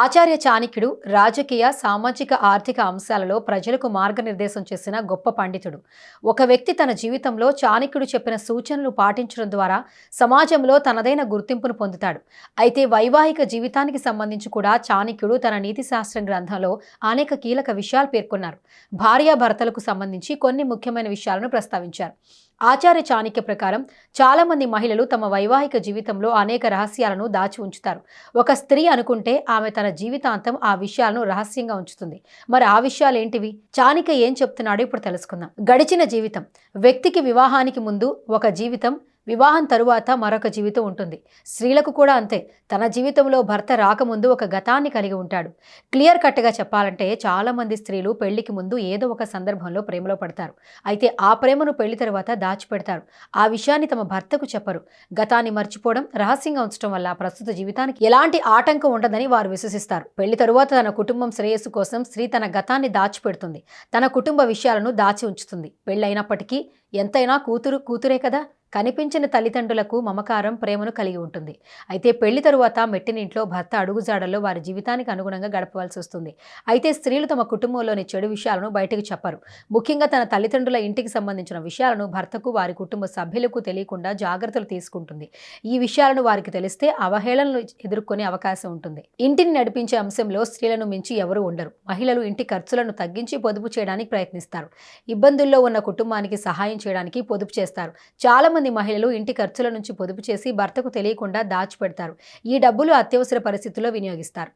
ఆచార్య చాణిక్యుడు రాజకీయ సామాజిక ఆర్థిక అంశాలలో ప్రజలకు మార్గనిర్దేశం చేసిన గొప్ప పండితుడు. ఒక వ్యక్తి తన జీవితంలో చాణక్యుడు చెప్పిన సూచనలు పాటించడం ద్వారా సమాజంలో తనదైన గుర్తింపును పొందుతాడు. అయితే వైవాహిక జీవితానికి సంబంధించి కూడా చాణిక్యుడు తన నీతి శాస్త్రం గ్రంథంలో అనేక కీలక విషయాలు పేర్కొన్నారు. భార్యాభర్తలకు సంబంధించి కొన్ని ముఖ్యమైన విషయాలను ప్రస్తావించారు. ఆచార్య చాణక్య ప్రకారం చాలామంది మహిళలు తమ వైవాహిక జీవితంలో అనేక రహస్యాలను దాచి ఉంచుతారు. ఒక స్త్రీ అనుకుంటే ఆమె తన జీవితాంతం ఆ విషయాలను రహస్యంగా ఉంచుతుంది. మరి ఆ విషయాలు ఏంటివి చాణిక ఏం చెప్తున్నాడో ఇప్పుడు తెలుసుకుందాం. గడిచిన జీవితం. వ్యక్తికి వివాహానికి ముందు ఒక జీవితం వివాహం తరువాత మరొక జీవితం ఉంటుంది. స్త్రీలకు కూడా అంతే. తన జీవితంలో భర్త రాకముందు ఒక గతాన్ని కలిగి ఉంటాడు. క్లియర్ కట్గా చెప్పాలంటే చాలామంది స్త్రీలు పెళ్ళికి ముందు ఏదో ఒక సందర్భంలో ప్రేమలో పడతారు. అయితే ఆ ప్రేమను పెళ్ళి తర్వాత దాచిపెడతారు. ఆ విషయాన్ని తమ భర్తకు చెప్పరు. గతాన్ని మర్చిపోవడం రహస్యంగా ఉంచడం వల్ల ప్రస్తుత జీవితానికి ఎలాంటి ఆటంకం ఉండదని వారు విశ్వసిస్తారు. పెళ్ళి తరువాత తన కుటుంబం శ్రేయస్సు కోసం స్త్రీ తన గతాన్ని దాచిపెడుతుంది. తన కుటుంబ విషయాలను దాచి ఉంచుతుంది. పెళ్ళైనప్పటికీ ఎంతైనా కూతురు కూతురే కదా? కనిపించిన తల్లిదండ్రులకు మమకారం ప్రేమను కలిగి ఉంటుంది. అయితే పెళ్ళి తరువాత మెట్టినింట్లో భర్త అడుగుజాడల్లో వారి జీవితానికి అనుగుణంగా గడపవలసి వస్తుంది. అయితే స్త్రీలు తమ కుటుంబంలోని చెడు విషయాలను బయటకు చెప్పరు. ముఖ్యంగా తన తల్లిదండ్రుల ఇంటికి సంబంధించిన విషయాలను భర్తకు వారి కుటుంబ సభ్యులకు తెలియకుండా జాగ్రత్తలు తీసుకుంటుంది. ఈ విషయాలను వారికి తెలిస్తే అవహేళనలు ఎదుర్కొనే అవకాశం ఉంటుంది. ఇంటిని నడిపించే అంశంలో స్త్రీలను మించి ఎవరూ ఉండరు. మహిళలు ఇంటి ఖర్చులను తగ్గించి పొదుపు చేయడానికి ప్రయత్నిస్తారు. ఇబ్బందుల్లో ఉన్న కుటుంబానికి సహాయం చేయడానికి పొదుపు చేస్తారు. చాలా మంది మహిళలు ఇంటి ఖర్చుల నుంచి పొదుపు చేసి భర్తకు తెలియకుండా దాచిపెడతారు. ఈ డబ్బులు అత్యవసర పరిస్థితుల్లో వినియోగిస్తారు.